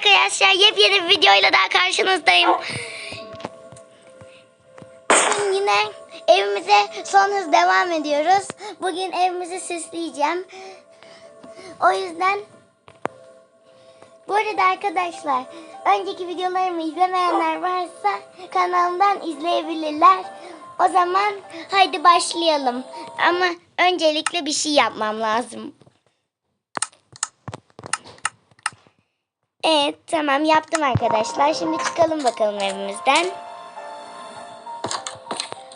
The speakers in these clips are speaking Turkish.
arkadaşlar yepyeni bir videoyla daha karşınızdayım. Bugün yine evimize son hız devam ediyoruz. Bugün evimizi süsleyeceğim. O yüzden bu arada arkadaşlar önceki videolarımı izlemeyenler varsa kanalımdan izleyebilirler. O zaman haydi başlayalım. Ama öncelikle bir şey yapmam lazım. Evet tamam yaptım arkadaşlar. Şimdi çıkalım bakalım evimizden.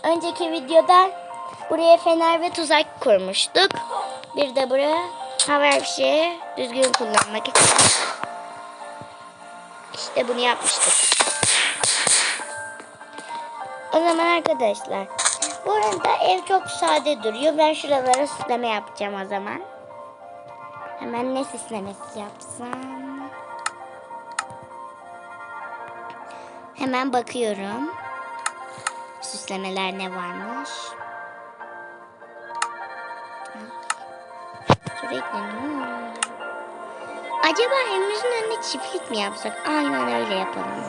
Önceki videoda buraya fener ve tuzak kurmuştuk. Bir de buraya haber bir şeyi düzgün kullanmak için. İşte bunu yapmıştık. O zaman arkadaşlar bu arada ev çok sade duruyor. Ben şuralara süsleme yapacağım o zaman. Hemen ne süslemesi yapsam? Hemen bakıyorum. Süslemeler ne varmış? Sürekli ne? Acaba evimizin önüne çiftlik mi yapsak? Aynen öyle yapalım.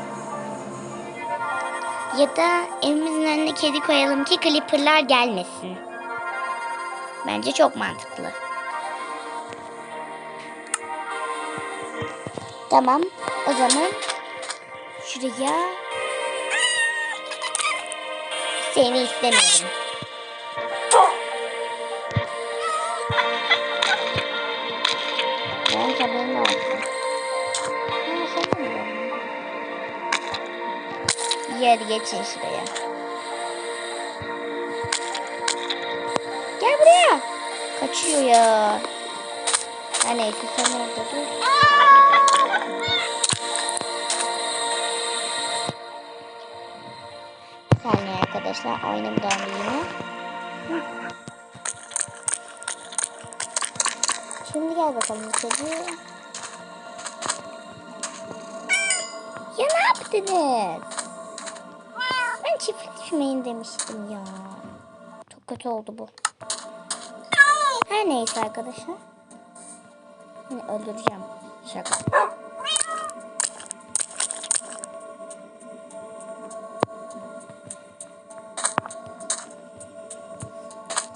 Ya da evimizin önüne kedi koyalım ki clipperlar gelmesin. Bence çok mantıklı. Tamam. O zaman şuraya seni istemiyorum. Ben haberin olsun. İyi hadi geçin şuraya. Gel buraya. Kaçıyor ya. Ha neyse sen orada dur. Arkadaşlar aynamdan yine. Şimdi gel bakalım kedi. Ya ne yaptınız? Ben çiftlik düşmeyin demiştim ya. Çok kötü oldu bu. Her neyse arkadaşlar. Şimdi öldüreceğim. Şaka.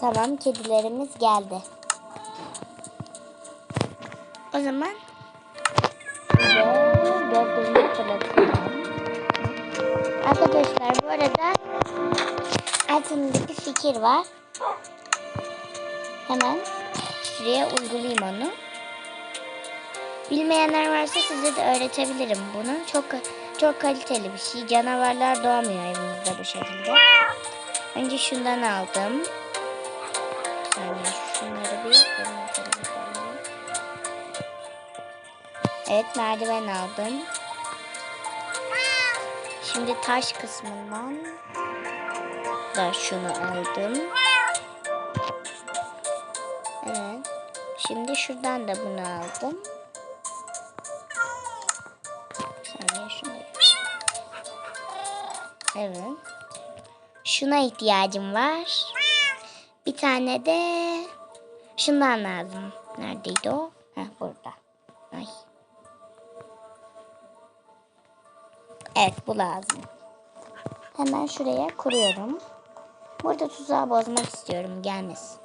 Tamam kedilerimiz geldi. O zaman. Arkadaşlar bu arada aklımda bir fikir var. Hemen şuraya uygulayayım onu. Bilmeyenler varsa size de öğretebilirim bunu. Çok çok kaliteli bir şey. Canavarlar doğmuyor evimizde bu şekilde. Önce şundan aldım. Saniye şunları bir. Evet merdiven aldım. Şimdi taş kısmından da şunu aldım. Evet. Şimdi şuradan da bunu aldım. Saniye şunu. Evet. Şuna ihtiyacım var. Bir tane de şundan lazım. Neredeydi o? Heh burada. Ay. Evet bu lazım. Hemen şuraya kuruyorum. Burada tuzağı bozmak istiyorum gelmesin.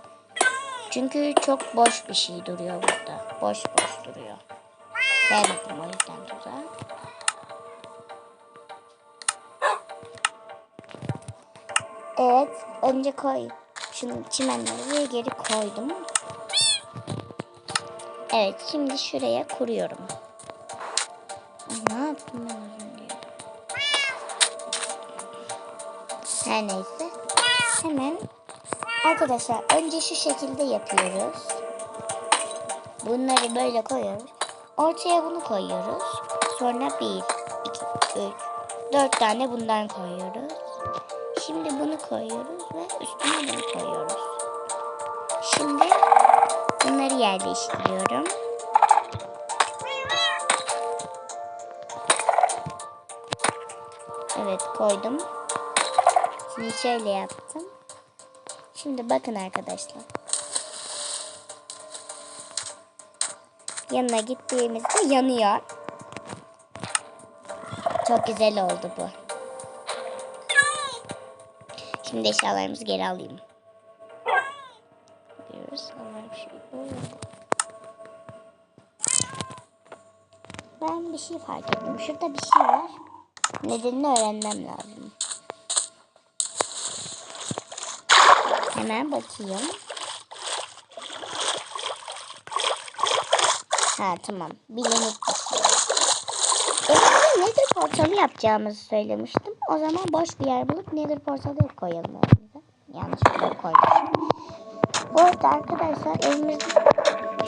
Çünkü çok boş bir şey duruyor burada. Boş boş duruyor. Sevmedim o yüzden tuzağı. Evet önce koy. Şunu çimenleri geri koydum. Evet şimdi şuraya kuruyorum. Ne yaptım ben az önce? Her neyse. Hemen arkadaşlar önce şu şekilde yapıyoruz. Bunları böyle koyuyoruz. Ortaya bunu koyuyoruz. Sonra bir, iki, üç, dört tane bundan koyuyoruz. Şimdi bunu koyuyoruz ve üstüne bunu koyuyoruz. Şimdi bunları yerleştiriyorum. Evet koydum. Şimdi şöyle yaptım. Şimdi bakın arkadaşlar. Yanına gittiğimizde yanıyor. Çok güzel oldu bu. Şimdi eşyalarımızı geri alayım. Diyoruz. Ama şey. Ben bir şey fark ettim. Şurada bir şey var. Nedenini öğrenmem lazım. Hemen bakayım. Ha tamam. Bilenik bakıyor. Eskiden Nether portalı yapacağımızı söylemiştim. O zaman boş bir yer bulup Nether portalı koyalım evimize. Yanlışlıkla koymuşum. Bu arada arkadaşlar evimizin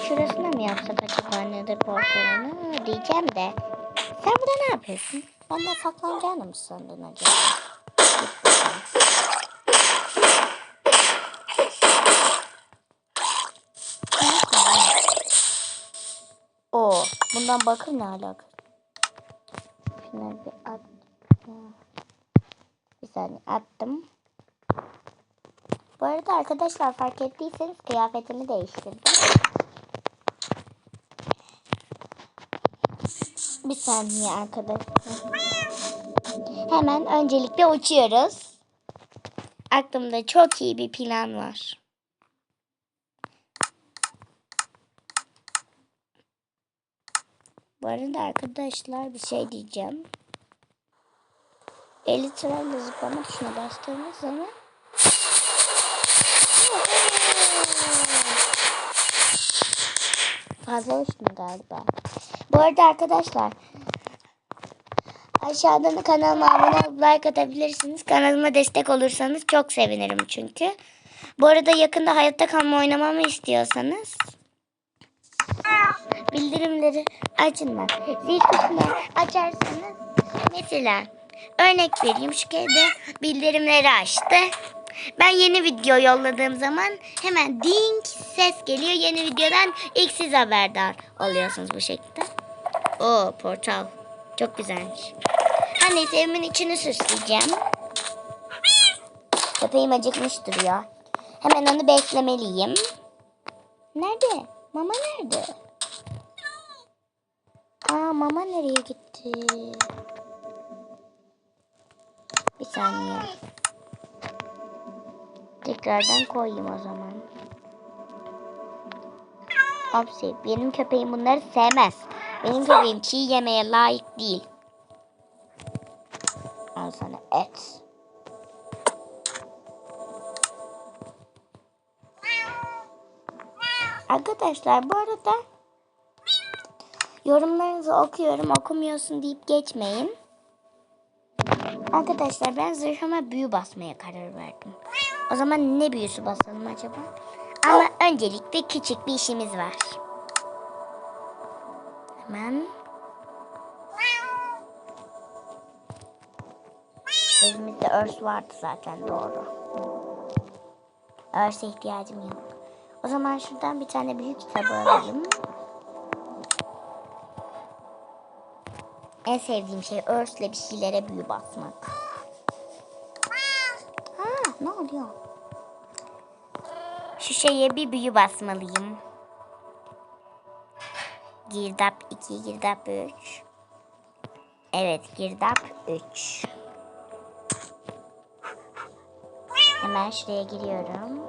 şurasına mı yapsak acaba Nether portalını diyeceğim de. Sen burada ne yapıyorsun? Benden saklanacağını mı sandın acaba? Oo, bundan bakır ne alaka? Şunları bir at. Saniye attım. Bu arada arkadaşlar fark ettiyseniz kıyafetimi değiştirdim. Bir saniye arkadaşlar. Hemen öncelikle uçuyoruz. Aklımda çok iyi bir plan var. Bu arada arkadaşlar bir şey diyeceğim. Elitra'yla zıplama tuşuna bastığımız zaman Fazla uçtum galiba. Bu arada arkadaşlar aşağıdan kanalıma abone olup like atabilirsiniz. Kanalıma destek olursanız çok sevinirim çünkü. Bu arada yakında hayatta kalma oynamamı istiyorsanız bildirimleri açın bak. Zil tuşunu açarsanız mesela örnek vereyim şu kere bildirimleri açtı. Ben yeni video yolladığım zaman hemen ding ses geliyor. Yeni videodan ilk siz haberdar oluyorsunuz bu şekilde. Oo portal. Çok güzelmiş. Her neyse evimin içini süsleyeceğim. Köpeğim acıkmış duruyor. Hemen onu beslemeliyim. Nerede? Mama nerede? Aa mama nereye gitti? Saniye. Tekrardan koyayım o zaman. Hapsi. Benim köpeğim bunları sevmez. Benim köpeğim çiğ yemeye layık değil. Al sana et. Arkadaşlar bu arada yorumlarınızı okuyorum okumuyorsun deyip geçmeyin. Arkadaşlar ben zırhıma büyü basmaya karar verdim. O zaman ne büyüsü basalım acaba? Ama öncelikle küçük bir işimiz var. Hemen. Evimizde örs vardı zaten doğru. Örse ihtiyacım yok. O zaman şuradan bir tane büyük kitabı alalım. En sevdiğim şey örsle bir şeylere büyü basmak. Ha, ne oluyor? Şu şeye bir büyü basmalıyım. Girdap 2, girdap 3. Evet, girdap 3. Hemen şuraya giriyorum.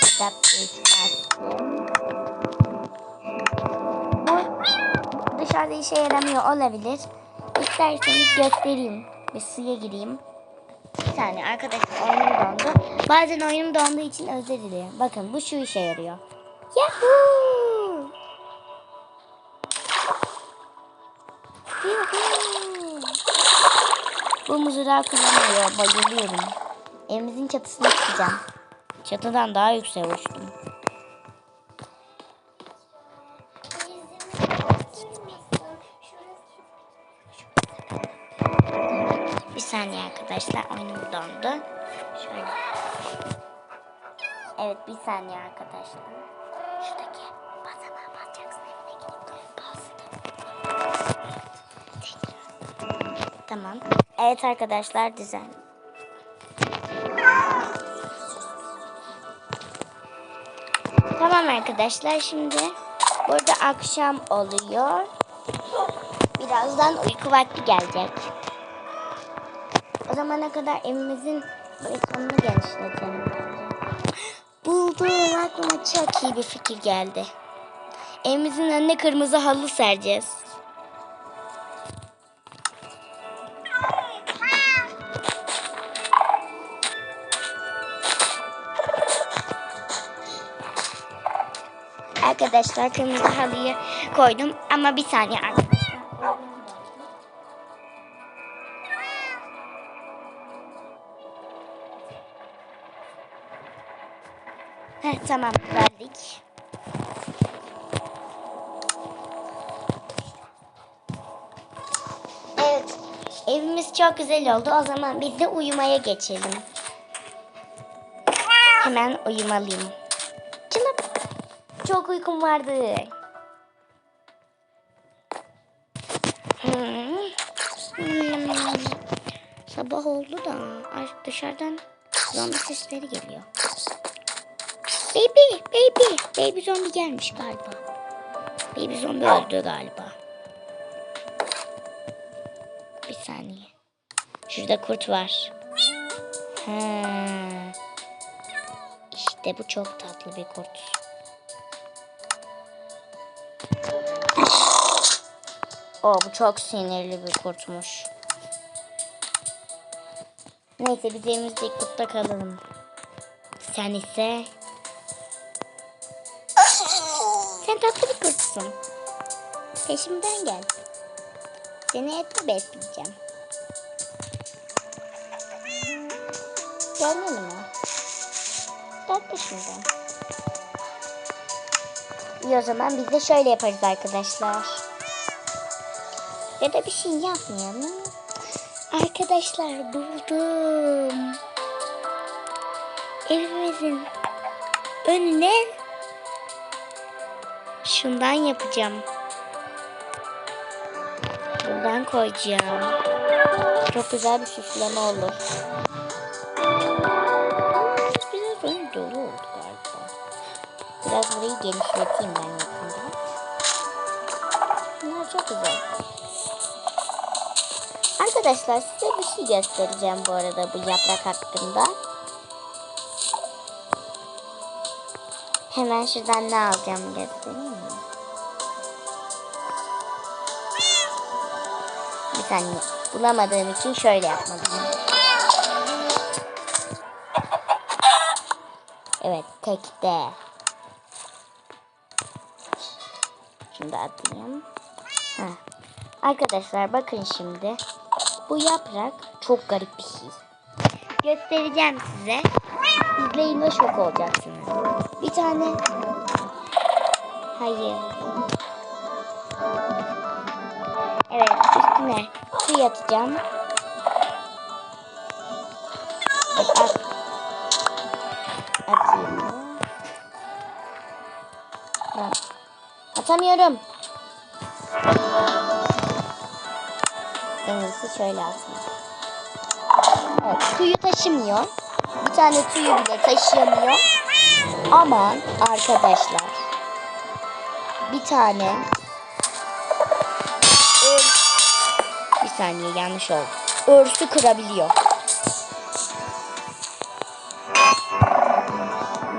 Girdap 3 bastım. Dışarıda işe yaramıyor olabilir. İsterseniz göstereyim. Bir suya gireyim. Bir saniye arkadaşlar oyunum dondu. Bazen oyunum donduğu için özür dilerim. Bakın bu şu işe yarıyor. Yahoo! Yuhuu! Bu mızrağı kullanıyor. Bayılıyorum. Evimizin çatısına çıkacağım. Çatıdan daha yüksek uçtum. Arkadaşlar oyunum dondu. Şöyle. Evet bir saniye arkadaşlar. Şuradaki basamağa basacaksın evine gidip bastım. Tamam. Evet arkadaşlar düzen. Tamam arkadaşlar şimdi burada akşam oluyor. Birazdan uyku vakti gelecek. Zamana kadar evimizin balkonunu genişletelim bence. Buldum. Aklıma çok iyi bir fikir geldi. Evimizin önüne kırmızı halı sereceğiz. Arkadaşlar kırmızı halıyı koydum ama bir saniye arkadaşlar. Heh, tamam verdik. Evet. Evimiz çok güzel oldu. O zaman biz de uyumaya geçelim. Hemen uyumalıyım. Canım. Çok uykum vardı. Hmm. Hmm. Sabah oldu da dışarıdan zombi sesleri geliyor. Baby, baby, baby zombi gelmiş galiba. Baby zombi öldü galiba. Bir saniye. Şurada kurt var. Ha. İşte bu çok tatlı bir kurt. O bu çok sinirli bir kurtmuş. Neyse biz evimizde kurtta kalalım. Sen ise... Sen tatlı bir kurtsun. Peşimden gel. Seni etle besleyeceğim. Gel yanıma. Gel peşimden. İyi o zaman biz de şöyle yaparız arkadaşlar. Ya da bir şey yapmayalım. Arkadaşlar buldum. Evimizin önüne şundan yapacağım. Buradan koyacağım. Çok güzel bir süsleme olur. Biraz ön dolu oldu galiba. Biraz burayı genişleteyim ben yakında. Bunlar çok güzel. Arkadaşlar size bir şey göstereceğim bu arada bu yaprak hakkında. Hemen şuradan ne alacağım göstereyim saniye. Bulamadığım için şöyle yapmalıyım. Evet tekte. Da atayım. Heh. Arkadaşlar bakın şimdi. Bu yaprak çok garip bir şey. Göstereceğim size. İzleyin ve şok olacaksınız. Bir tane... Hayır. Üstüne su atacağım. At, at. Atayım. Ha. Atamıyorum. En iyisi şöyle atayım. Evet, suyu taşımıyor. Bir tane suyu bile taşıyamıyor. Ama arkadaşlar bir tane saniye yanlış oldu. Örsü kırabiliyor.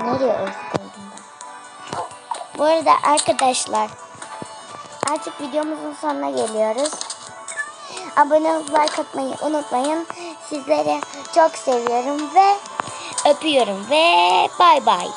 Nereye örs koydum ben? Bu arada arkadaşlar artık videomuzun sonuna geliyoruz. Abone olup like atmayı unutmayın. Sizleri çok seviyorum ve öpüyorum ve bay bay.